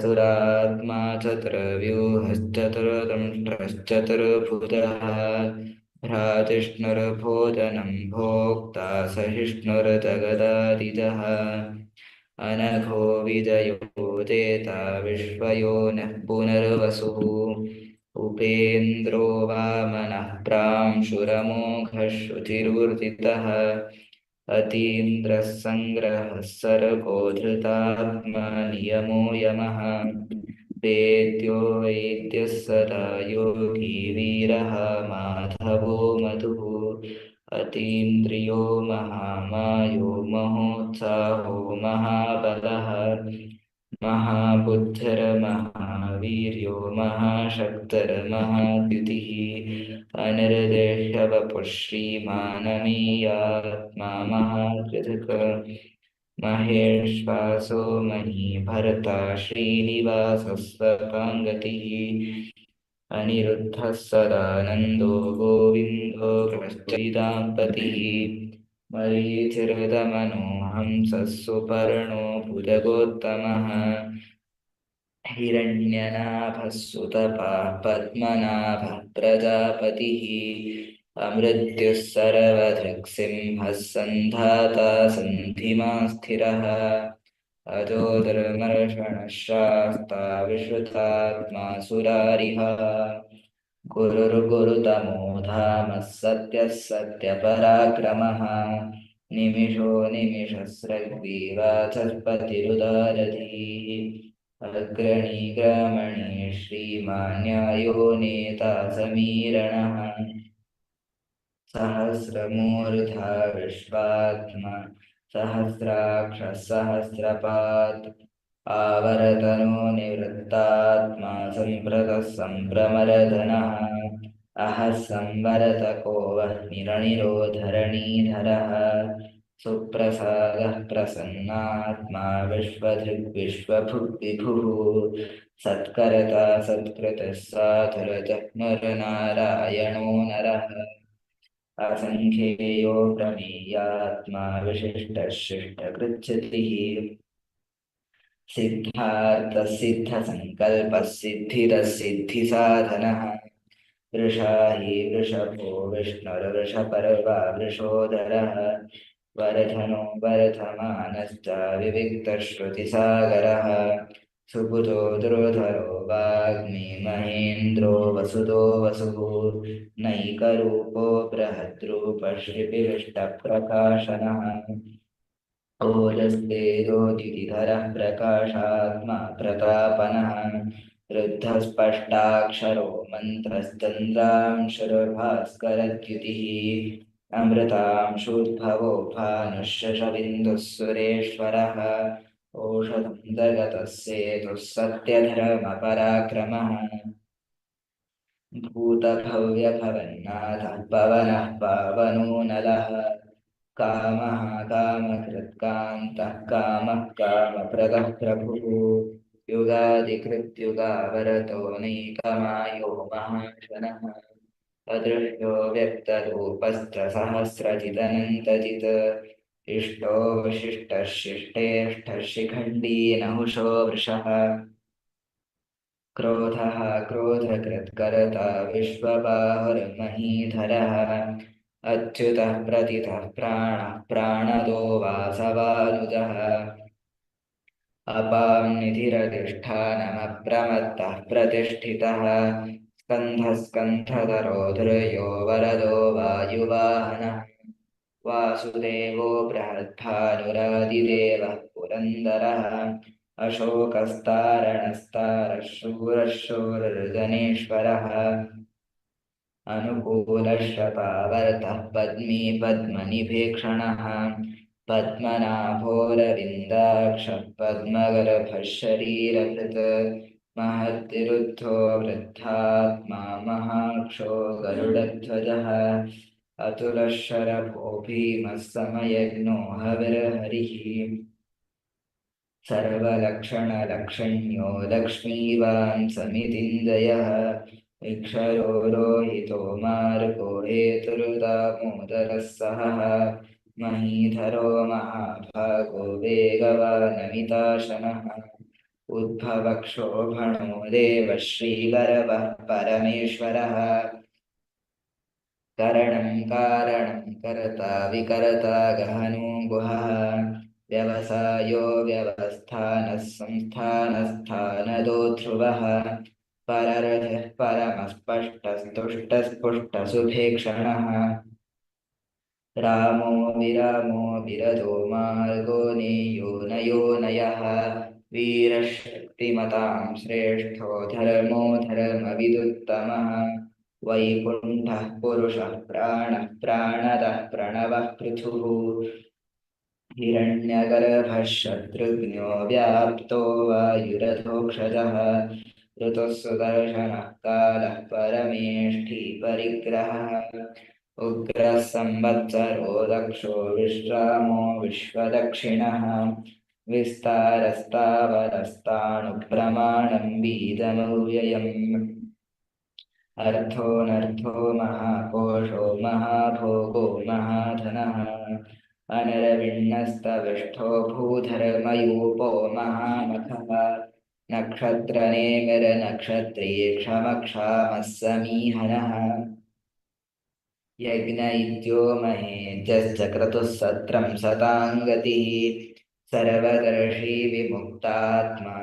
चतुरात्मा चतुर्व्यूहश्चतुर्दंष्ट्रश्चतुर्भुजः भ्रातिष्णुर्भोजनं भोक्ता सहिष्णुर्जगदादिजः अनघो विजयो देता विश्वयो नः पुनर्वसुः। उपेन्द्रो वामनः प्रांशुरमोघश्रुतिरूर्जितः अतीन्द्रः संग्रह सर्गो यमः वेद्यो वैद्यः सदा योगी वीर माधवो मधु अतीन्द्रियो महामायो महोत्साहो महाबलः महाबुद्धिर्महावीर्यो महाशक्तिर्महाद्युतिः अनिर्देश्यवपुः श्रीमानमीयात्मा महाकृतक महेश्वासो महीभर्ता श्रीनिवासः सताङ्गतिः अनिरुद्धः सदानन्दो गोविन्दो कृश्चिदाम्पतिः मरीचिर्दमनो हंसः सुपर्णो भुजगोत्तमः हिरण्यनाभः सुतपाः पद्मनाभः प्रजापतिः अमृत्युः सर्वधृक्सिंहः सन्धाता सन्धिमा स्थिरः अजो धर्मर्षणः शास्ता विश्रुतात्मा सुरारिः गुरुर्गुरुतमो धामः सत्यः सत्यपराक्रमः निमिषो निमिषस्रग्वीवाचस्पतिरुदारधीः अग्रणी ग्रामणे श्रीमान्यायो नेता समीरणः सहस्रमूर्धा विश्वात्मा सहस्राक्षः सहस्रपात् आवर्तनो निवृत्तात्मा सम्प्रतः सम्भ्रमरधनः अहः संवरतको वह्निरनिरो धरणीधरः सुप्रसादः प्रसन्नात्मा विश्वधृग्विश्वभुग्विभुः सत्कर्ता सत्कृतः साधुरजह्नुर्नारायणो नरः। असङ्ख्येयो प्रमेयात्मा शिष्टकृच्छतिः सिद्धार्थसिद्धसङ्कल्पः सिद्धिरः सिद्धिसाधनः वृषा हि वृषभो विष्णुर्वृषपर्वा वृषोदरः वरधनो वर्धमानश्च विविक्तश्रुतिसागरः। सुबुधो दुर्धरो वाग्मी महेन्द्रो वसुतो वसुः नैकरूपो बृहद्रूपश्रिपिविष्टप्रकाशनः ओजस्तेजोदितिधरः प्रकाशात्मा प्रतापनः। रुद्धस्पष्टाक्षरो मन्त्रश्चन्द्रांशुर्भास्करद्युतिः अमृतांशुद्भवो भानुशशबिन्दुः सुरेश्वरः औषधं जगतः सेतुः सत्यधर्मपराक्रमः भूतभव्यभवन्नाथः पवनः। पावनो नलः कामः, कामकृत्कान्तः, कामः, कामप्रदः प्रभुः। युगादिकृत्युगावरतो नैकमायो महाशनः अदृश्यो व्यक्तरूपश्च सहस्रजिदनन्तजित् इष्टो विशिष्टः नहुषो वृषः। क्रोधः क्रोधकृत्कर्ता विश्वबाहुर्महीधरः। अच्युतः प्रतितः प्राणः प्राणदो वासवानुजः। अपां निधिरधिष्ठानमप्रमत्तः प्रतिष्ठितः। स्कन्धः स्कन्धधरो धृयो वरदो वायुवाहनः। वासुदेवो बृहद्भानुरादिदेवः पुरन्दरः। अशोकस्तारणस्तारः शूरः शूरर्जनेश्वरः अनुकूलशतावर्तः पद्मी पद्मनिभीक्षणः पद्मनाभोरविन्दाक्षः पद्मगर्भः शरीरभृत् महद्विरुद्धो वृद्धात्मा महाक्षो गरुडध्वजः अतुलः शरभो भीमः समयज्ञो हविर्हरिः। सर्वलक्षणलक्षण्यो लक्ष्मीवान् समितिञ्जयः। इक्षरो रोहितो मार्गो हेतुर्दामोदरः सहः महीधरो महाभागो वेगवानमिताशनः उद्भवक्षोभणो देवः श्रीगर्वः परमेश्वरः। करणं कारणं कर्ता विकर्ता गहनो गुहः। व्यवसायो व्यवस्थानः संस्थानस्थानदो ध्रुवः। पररजः परमस्पष्टस्तुष्टस्पुष्टसुभेक्षणः रामो विरामो विरतो मार्गो नेयो नयो नयः। वीरशक्तिमतां श्रेष्ठो धर्मो धर्मविदुत्तमः। वैकुण्ठः पुरुषः प्राणः प्राणदः प्रणवः पृथुः। हिरण्यगर्भः शत्रुघ्नो व्याप्तो वायुरथोक्षजः। ऋतुः सुदर्शनः कालः परमेष्ठी परिग्रहः उग्रः संवत्सरो दक्षो विश्रामो विश्वदक्षिणः। विस्तारस्तावरस्ताणुप्रमाणं बीजमव्ययम् अर्थोऽनर्थो महाकोशो महाभोगो महाधनः। अनरविण्णस्तविष्ठो भूधर्मयूपो महामखः। नक्षत्रनेमिरनक्षत्री क्षमक्षामः समीहनः। यज्ञ इत्यो महेजश्च क्रतुः सत्रं सताङ्गतिः सर्वदर्शी विमुक्तात्मा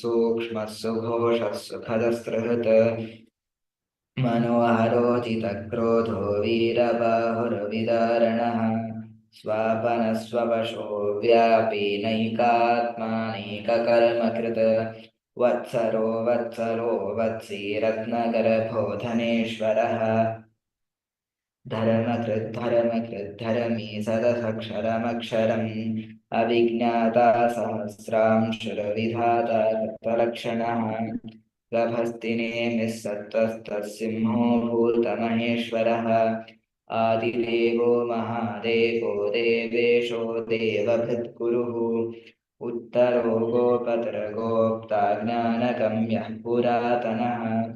सूक्ष्मः सुघोषः सुखदस्पृहत् मनोहरोचितक्रोधो वीरबाहुर्विदारणः स्वापनस्ववशो व्यापी नैकात्मानैककर्मकृत् वत्सरो वत्सरो वत्सी रत्नगर्भो धनेश्वरः धर्मकृद्धर्मकृद्धर्मी सदसक्षरमक्षरम् अविज्ञाता सहस्रांशुरविधाता कृतलक्षणः गभस्तिनेमिः सत्त्वस्तसिंहो भूतमहेश्वरः। आदिदेवो महादेवो देवेशो देवभृत्कुरुः। उत्तरो गोपत्रगोप्ता ज्ञानगम्यः पुरातनः।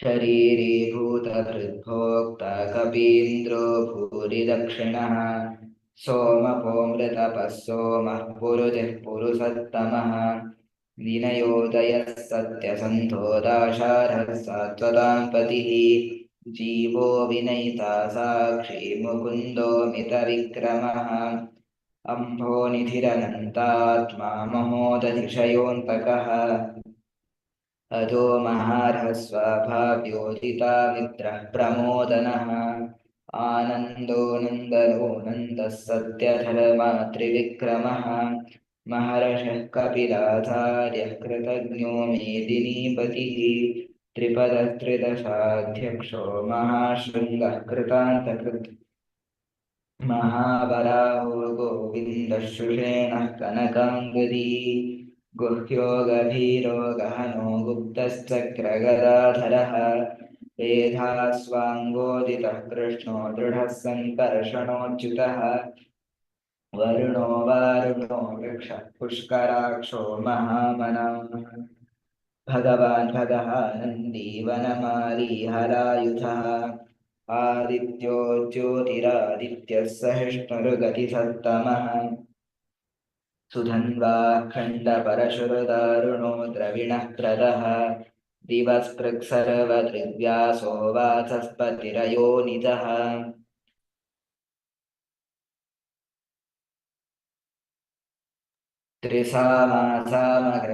शरीरीभूतभृद्भोक्ता कपीन्द्रो भूरि दक्षिणः सोमपोमृतपः सोमः पुरुजिः पुरुषत्तमः। विनयोदयः सत्यसन्धो दाशारः सात्वतां पतिः जीवो विनयिता साक्षी मुकुन्दो मितविक्रमः अम्भोनिधिरनन्तात्मा महोदधिशयोऽन्तकः अजो महार्हः स्वाभाव्योदिता मित्रः प्रमोदनः। आनन्दो नन्दनो नन्दः सत्यधर्मातृविक्रमः महर्षः कपिलाचार्यः कृतज्ञो मेदिनीपतिः। त्रिपदस्त्रिदशाध्यक्षो महाशृङ्गः कृतान्तकृत्। महाबलाहो गोविन्दः शुषेणः कनकाङ्गदी गुह्यो गभीरो गहनो गुप्तश्चक्रगदाधरः वेधास्वाङ्गोदितः कृष्णो दृढः सङ्कर्षणोच्युतः, वरुणो वारुणो वृक्षः पुष्कराक्षो महामनः। भगवान् भगः हरायुधः आदित्यो ज्योतिरादित्य सहिष्णुरुगतिसत्तमः सुधन्वाः खण्डपरशुरदारुणो द्रविणः क्रदः दिवसृक्तिव्यासो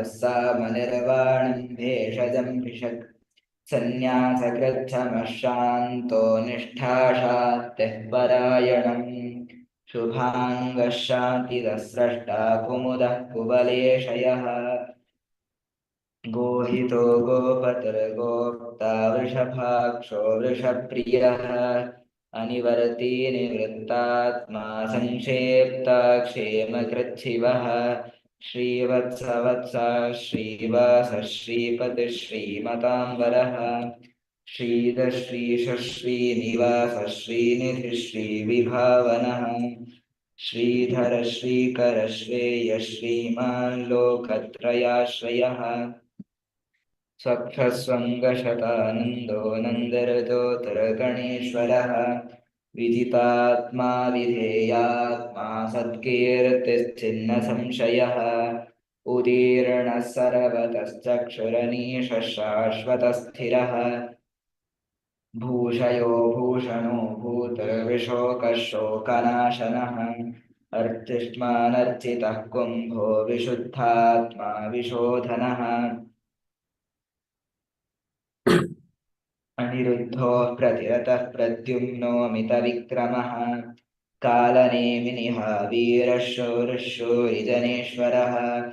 सामनिर्वाणं भेषजं भिषक् सन्न्यासकृच्छमशान्तो निष्ठाशात्तिः परायणम् शुभाङ्गः शान्तिदस्रष्टा कुमुदः कुवलेशयः गोहितो गोपतिर्गोप्ता वृषभाक्षो वृषप्रियः। अनिवर्ती निवृत्तात्मा संक्षेप्ता क्षेमकृच्छिवः। श्रीवत्सवत्सा श्रीवास श्रीपतिः श्रीमताम्बरः श्रीदश्रीश श्रीनिवास श्रीनिधिः श्रीविभावनः श्रीधर श्रीकर श्रेय श्रीमान् लोकत्रयाश्रयः स्वक्षस्वङ्गशतानन्दो नन्दरजोतरगणेश्वरः विदितात्मा विधेयात्मा सत्कीर्तिश्चिन्न संशयः उदीर्णः सर्वतश्चक्षुरनीशः शाश्वतस्थिरः। भूषयो भूषणो भूतर्विशोकशोकनाशनः। अर्चिष्मानर्चितः कुम्भो विशुद्धात्मा विशोधनः। अनिरुद्धो प्रतिरतः प्रद्युम्नोऽमितविक्रमः कालनेमिनिः वीरः शूरशूरिजनेश्वरः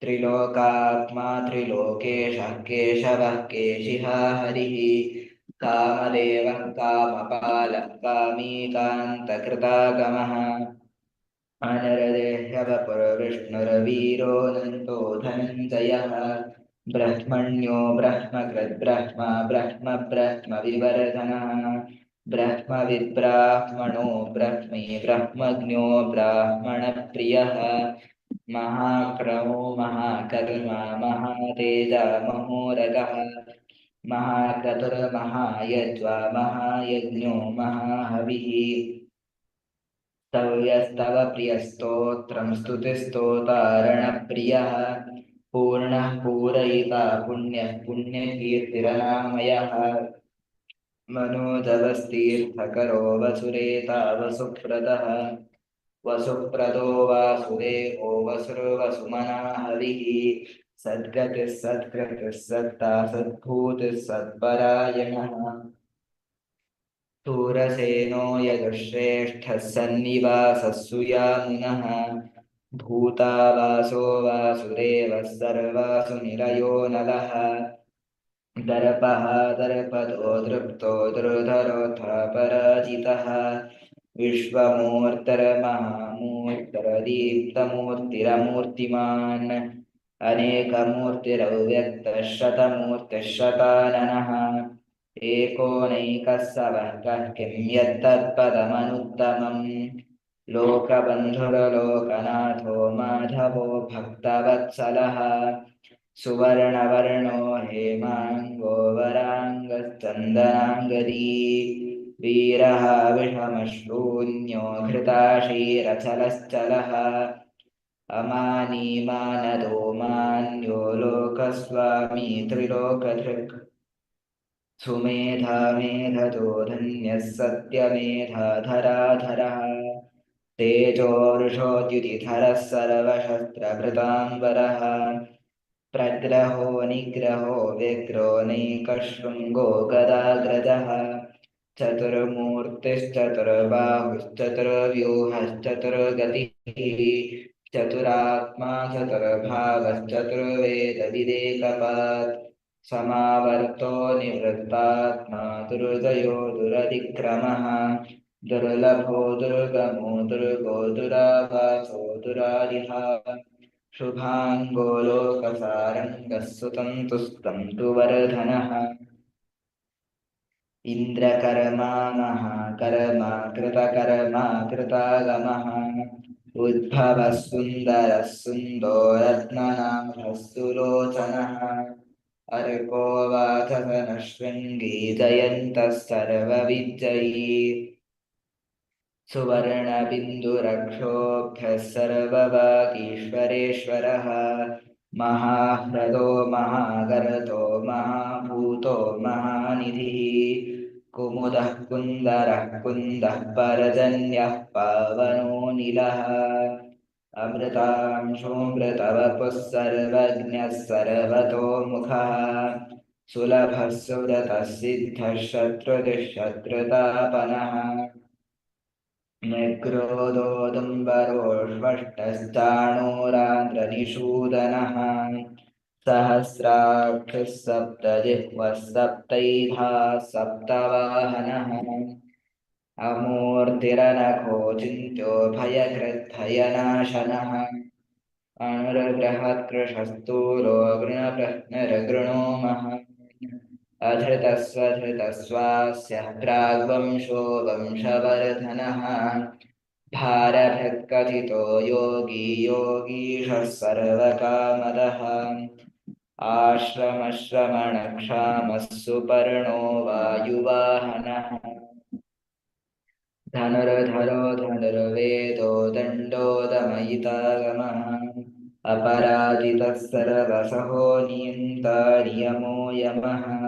त्रिलोकात्मा त्रिलोकेशः केशवः केशिहा हरिः। कामदेवः कामपालः कामीकान्तकृतागमः। अनरदेह्यवपुरविष्णुरवीरोऽनन्तो धनञ्जयः। ब्रह्मण्यो ब्रह्मकृद्ब्रह्म ब्रह्म ब्रह्मविवर्धनः ब्रह्मविद्ब्राह्मणो ब्रह्मी ब्रह्मज्ञो ब्राह्मणप्रियः। महाक्रमो महाकर्मा महातेजा, महोरगः महाक्रतुर्महायज्वा महायज्ञो, महाहविः। स्तव्यस्तव प्रियस्तोत्रं स्तुतिस्तोतारणप्रियः। पूर्णः पूरयिता पुण्यः पुण्यकीर्तिरनामयः। मनोजवस्तीर्थकरो वसुरेता वसुप्रदः वसुप्रदो वासुदेवो वसुर्वसुमना हविः। सद्गतिः सत्कृतिः सत्ता सद्भूतिः सत्परायणः शूरसेनो यदुश्रेष्ठः सन्निवासः सुयामुनः भूतावासो वासुदेवः सर्वासु निलयो नलः। दर्पः दर्पदो पराजितः विश्वमूर्तिर्महामूर्तिरदीप्तमूर्तिरमूर्तिमान्। शताननः एकोनैकः सवः किं यत्तत्पदमनुत्तमम् लोकबन्धुरलोकनाथो माधवो भक्तवत्सलः। सुवर्णवर्णो हेमाङ्गो वराङ्गश्चन्दनाङ्गदी वीरः विषमश्रून्यो घृताशीरचलश्चलः अमानीमानदो मान्यो लोकस्वामी त्रिलोकधृक्। सुमेधा मेधतो धन्यः सत्यमेधाधराधरः तेजोर्षोद्युतिधरः सर्वशस्त्रभृताम्बरः। प्रग्रहो निग्रहो व्यग्रो नैकशृङ्गो गदाग्रजः। चतुर्मूर्तिश्चतुर्बाहुश्चतुर्व्यूहश्चतुर्गतिः। चतुरात्मा चतुर्भावश्चतुर्वेदविदेकपात् समावर्तो निवृत्तात्मा दुर्दयो दुरतिक्रमः। दुर्लभो दुर्गमो दुर्गो दुरावासो दुरारिहा शुभाङ्गो लोकसारङ्गः सुतन्तुस्तं तु वर्धनः। इन्द्रकर्मा, महाकर्मा कृतकर्मा कृतागमः उद्भवः सुन्दरः सुन्दो अर्को वाचसनः जयन्तः सर्वविजयी सुवर्णबिन्दुरक्षोभ्यः सर्ववागीश्वरेश्वरः महाह्रदो, महागर्तो, महाभूतो, महानिधिः कुमुदः कुन्दरः, कुन्दः परजन्यः पावनो निलः। अमृतांशोऽमृतवपुः सर्वज्ञः सर्वतोमुखः सुलभः सुव्रतः सिद्धः शत्रुतिः शत्रुतापनः निग्रोदोदुम्बरोष्वष्टश्चाणूरान्द्रनिषूदनः सहस्राक्षः सप्तजिह्वः सप्तैधा सप्तवाहनः। अमूर्तिरनघो चिन्त्यो भयकृद्भयनाशनः अणुर्बृहत्कृशस्तूलो गृणप्रश्नरगृणो महान् अधृतस्वधृतस्वास्य प्राग्वंशो वंशवर्धनः भारभृत्कथितो योगी योगीशः सर्वकामदः। आश्रमश्रमणक्षामः सुपर्णो वायुवाहनः। धनुर्धरो धनुर्वेदो दण्डो दमयितागमः अपराजितः सर्वसहो नियन्ता नियमो यमः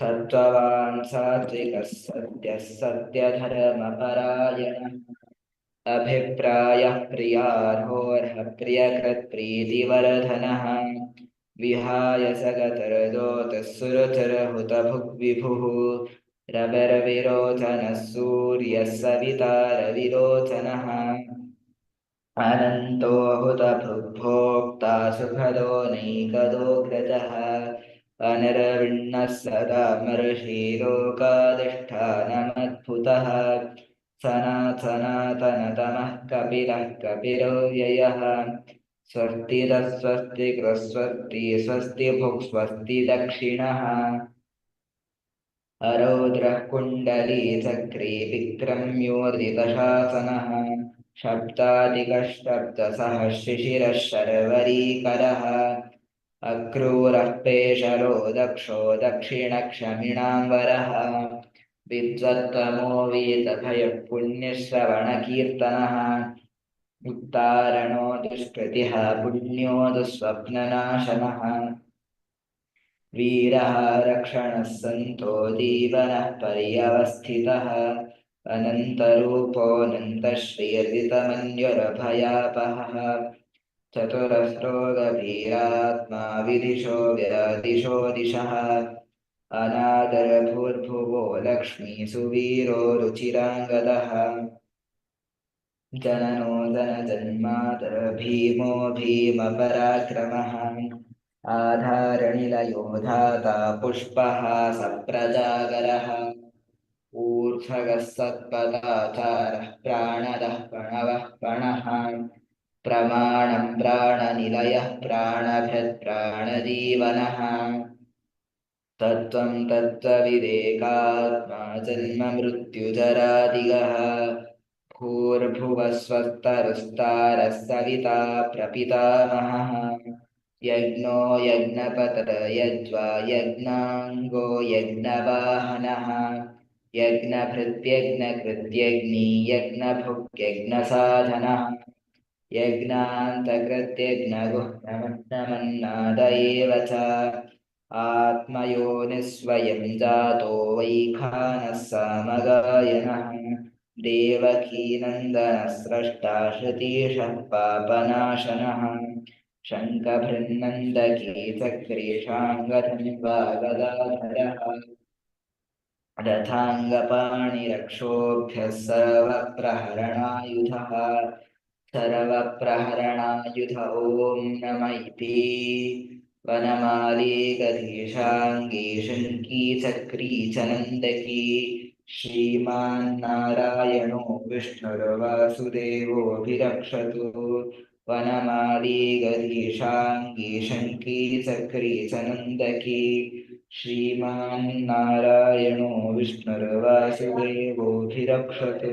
सत्त्ववान् सात्विकः सत्यः सत्यधर्मपरायणः। अभिप्रायः प्रियार्होर्हप्रियकृत्प्रीतिवर्धनः विहाय सगतर्दोतः सुरतर्हुतभुग्विभुः। रविर्विरोचनः सूर्यः सविता रविरोचनः अनन्तो हुतभुग्भोक्ता सुखदो नैकदोग्रजः सनातनतमः कपिलः कपिरव्ययः स्वस्तिरः स्वस्ति कृस्वस्ति स्वस्ति भुक् स्वस्ति दक्षिणः। अरौद्रः कुण्डली चक्रे विक्रम्योर्दितशासनः शब्दादिकशब्दसः शिशिरः शर्वरीकरः पेशलो दक्षो दक्षिणक्षमिणाम्बरः। विद्वत्तमो वीतभयः पुण्यश्रवणकीर्तनः उत्तारणो दुष्कृतिः पुण्यो दुःस्वप्ननाशनः। वीरः रक्षणः सन्तो जीवनः पर्यवस्थितः। अनन्तरूपोऽनन्तश्रीर्जितमन्युरभयापहः चतुरस्रोगभीरात्मा विदिशो व्यादिशो दिशः। अनादरभूर्भुवो लक्ष्मीसुवीरो रुचिराङ्गदः। जननो जनजन्मातर भीमो भीमपराक्रमः। आधारनिलयो धाता पुष्पः सप्रजागरः। ऊर्ध्वगः सत्पदाचारः प्राणदः प्रणवः प्रणः प्रमाणं प्राणनिलयः प्राणभृत्प्राणजीवनः तत्त्वं तत्त्वविवेकात्मा जन्ममृत्युजरादिगः भूर्भुवः स्वस्तरुस्तारः सविता प्रपितामहः। यज्ञो यज्ञपतयज्वा यज्ञाङ्गो यज्ञवाहनः। यज्ञभृत्यज्ञकृत्यग्नि यज्ञान्तकृत्यज्ञ आत्मयो निःस्वयं जातो वै खानः समगायनः देवकीनन्दनस्रष्टाशतीशः पापनाशनः शङ्खभृन्नन्दकीचक्रीशाङ्गथं वा गदाधरः रथाङ्गपाणिरक्षोभ्यः सर्वप्रहरणायुधः। सर्वप्रहरणायुध ॐ नम इति। वनमाली गधीशाङ्गी शङ्की चक्री च नन्दकी श्रीमान्नारायणो विष्णुर्वासुदेवोऽभिरक्षतु। वनमाली गधीशाङ्गी शङ्की चक्री च नन्दकी श्रीमान्नारायणो विष्णुर्वासुदेवोऽभिरक्षतु।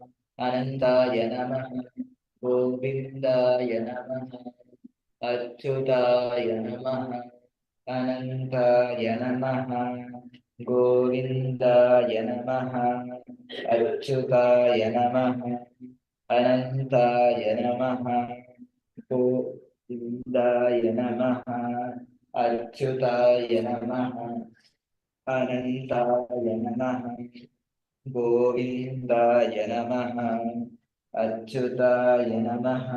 अनन्ताय नमः गोविन्दाय नमः अच्युताय नमः अनन्ताय नमः गोविन्दाय नमः अच्युताय नमः अनन्ताय नमः गोविन्दाय नमः अच्युताय नमः अनन्ताय नमः गोविन्दाय नमः। अच्युताय नमः।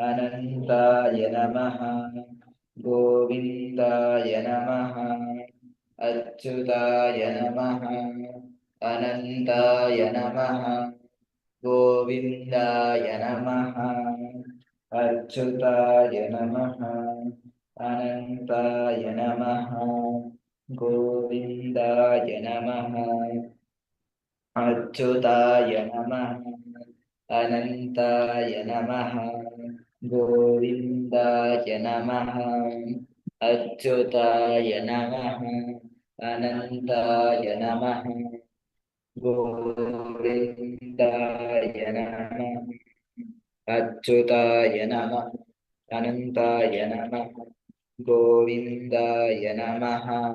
अनन्ताय नमः। गोविन्दाय नमः। अच्युताय नमः। अनन्ताय नमः। गोविन्दाय नमः। अच्युताय नमः। अनन्ताय नमः। गोविन्दाय नमः। अच्युताय नमः, अनन्ताय नमः, गोविन्दाय नमः, अच्युताय नमः, अनन्ताय नमः, गोविन्दाय नमः, अच्युताय नमः, अनन्ताय नमः, गोविन्दाय नमः।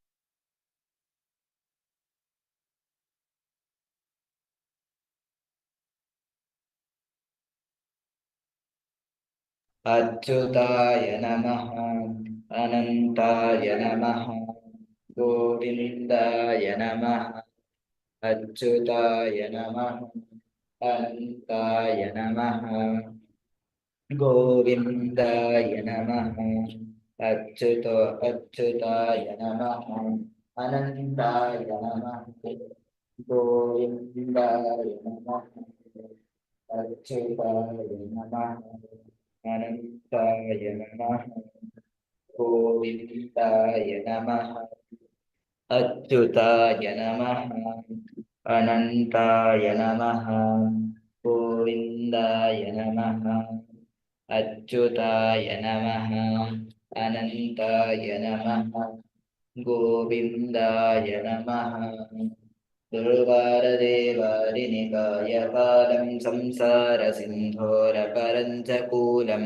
अच्युताय नमः अनन्ताय नमः गोविन्दाय नमः अच्युताय नमः अनन्ताय नमः गोविन्दाय नमः अच्युतो अच्युताय नमः अनन्ताय नमः गोविन्दाय नमः अच्युताय नमः अनन्ताय नमः गोविन्दाय नमः अच्युताय नमः अनन्ताय नमः गोविन्दाय नमः अच्युताय नमः अनन्ताय नमः गोविन्दाय नमः दुर्वारदेवारिनिकायपालं संसारसिन्धोरपरञ्जकूलं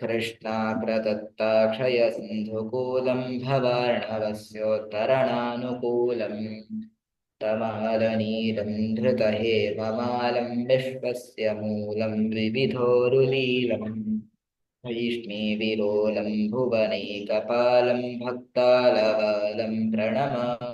कृष्णाप्रदत्ताक्षय सिन्धुकूलं भवार्णवस्योत्तरणानुकूलं तमालनीलं धृतहेममालं विश्वस्य मूलं द्विविधोरुलीलं भैष्णीविरोलं भुवनैकपालं भक्तालवालं प्रणमा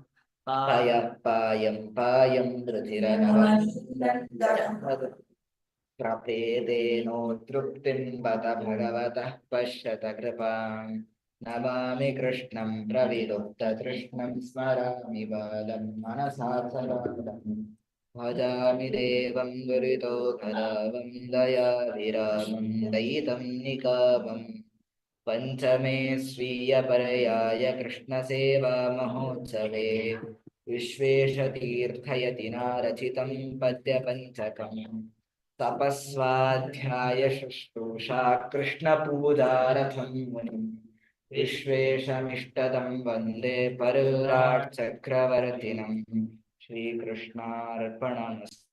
पायः, पायं पायं प्रपेदेनो तृप्तिं बत भगवतः पश्यत कृपां नमामि कृष्णं प्रविलुप्ततृष्णं स्मरामि बालं मनसा सदालम् भजामि देवं दयितं निकामम्। पञ्चमे स्वीयपर्याय कृष्णसेवा महोत्सवे विश्वेशतीर्थयतिना रचितं पद्यपञ्चकम्। तपस्वाध्याय शुश्रूषा कृष्णपूजारथं मुनिम्। विश्वेशमिष्टदं वंदे परुराट् चक्रवर्तिनं श्रीकृष्णार्पणमस्तु।